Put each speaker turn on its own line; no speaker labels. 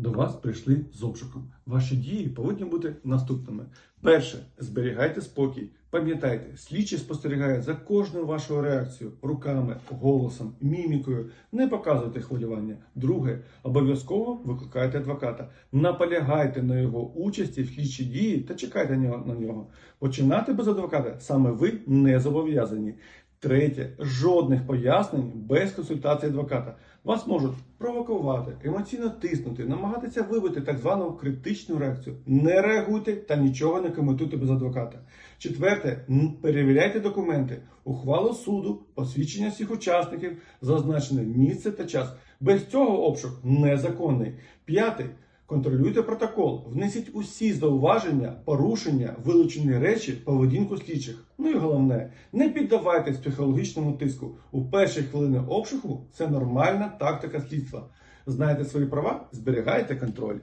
до вас прийшли з обшуком. Ваші дії повинні бути наступними. Перше, зберігайте спокій. Пам'ятайте, слідчі спостерігають за кожною вашою реакцією, руками, голосом, мімікою. Не показуйте хвилювання. Друге, обов'язково викликайте адвоката. Наполягайте на його участі в слідчій дії та чекайте на нього- на нього. Починати без адвоката саме ви не зобов'язані. Третє, жодних пояснень без консультації адвоката. Вас можуть провокувати, емоційно тиснути, намагатися вибити так звану критичну реакцію. Не реагуйте та нічого не коментуйте без адвоката. Четверте, перевіряйте документи, ухвалу суду, посвідчення всіх учасників, зазначене місце та час. Без цього обшук незаконний. П'яте. Контролюйте протокол, внесіть усі зауваження, порушення, вилучені речі, поведінку слідчих. Ну і головне, не піддавайтесь психологічному тиску. У перші хвилини обшуку це нормальна тактика слідства. Знаєте свої права, зберігайте контроль.